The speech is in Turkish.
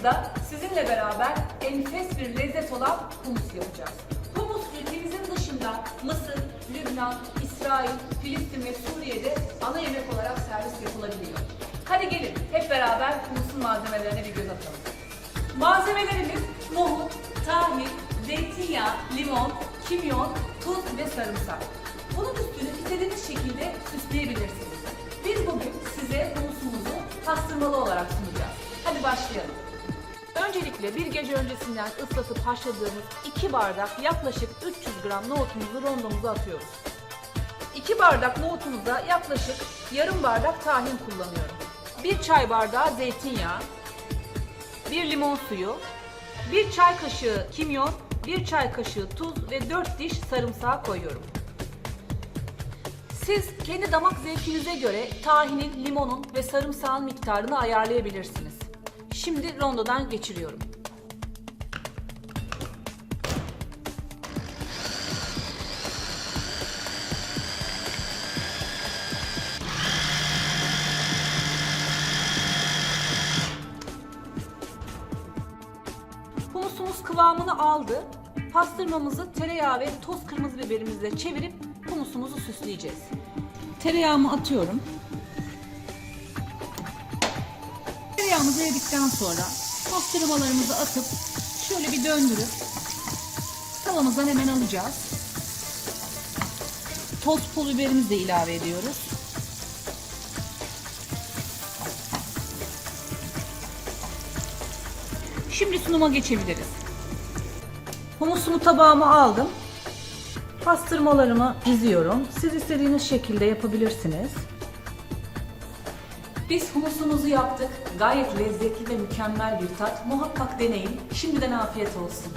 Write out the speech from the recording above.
videomuzda sizinle beraber enfes bir lezzet olan humus yapacağız. Humus ülkemizin dışında Mısır, Lübnan, İsrail, Filistin ve Suriye'de ana yemek olarak servis yapılabiliyor. Hadi gelin hep beraber humusun malzemelerine bir göz atalım. Malzemelerimiz nohut, tahin, zeytinyağı, limon, kimyon, tuz ve sarımsak. Bunun üstünü istediğiniz şekilde süsleyebilirsiniz. Biz bugün size humusumuzu pastırmalı olarak sunacağız. Hadi başlayalım. Öncelikle bir gece öncesinden ıslatıp haşladığımız 2 bardak yaklaşık 300 gram nohutumuzu rondomuza atıyoruz. 2 bardak nohutumuza yaklaşık yarım bardak tahin kullanıyorum. 1 çay bardağı zeytinyağı, 1 limon suyu, 1 çay kaşığı kimyon, 1 çay kaşığı tuz ve 4 diş sarımsağı koyuyorum. Siz kendi damak zevkinize göre tahinin, limonun ve sarımsağın miktarını ayarlayabilirsiniz. Şimdi rondodan geçiriyorum. Humusumuz kıvamını aldı. Pastırmamızı tereyağı ve toz kırmızı biberimizle çevirip humusumuzu süsleyeceğiz. Tereyağımı atıyorum. Tereyağımızı eridikten sonra pastırmalarımızı atıp şöyle bir döndürüp tavamızdan hemen alacağız. Toz pul biberimizi de ilave ediyoruz. Şimdi sunuma geçebiliriz. Humusumu tabağıma aldım. Pastırmalarımı diziyorum. Siz istediğiniz şekilde yapabilirsiniz. Biz humusumuzu yaptık. Gayet lezzetli ve mükemmel bir tat. Muhakkak deneyin. Şimdiden afiyet olsun.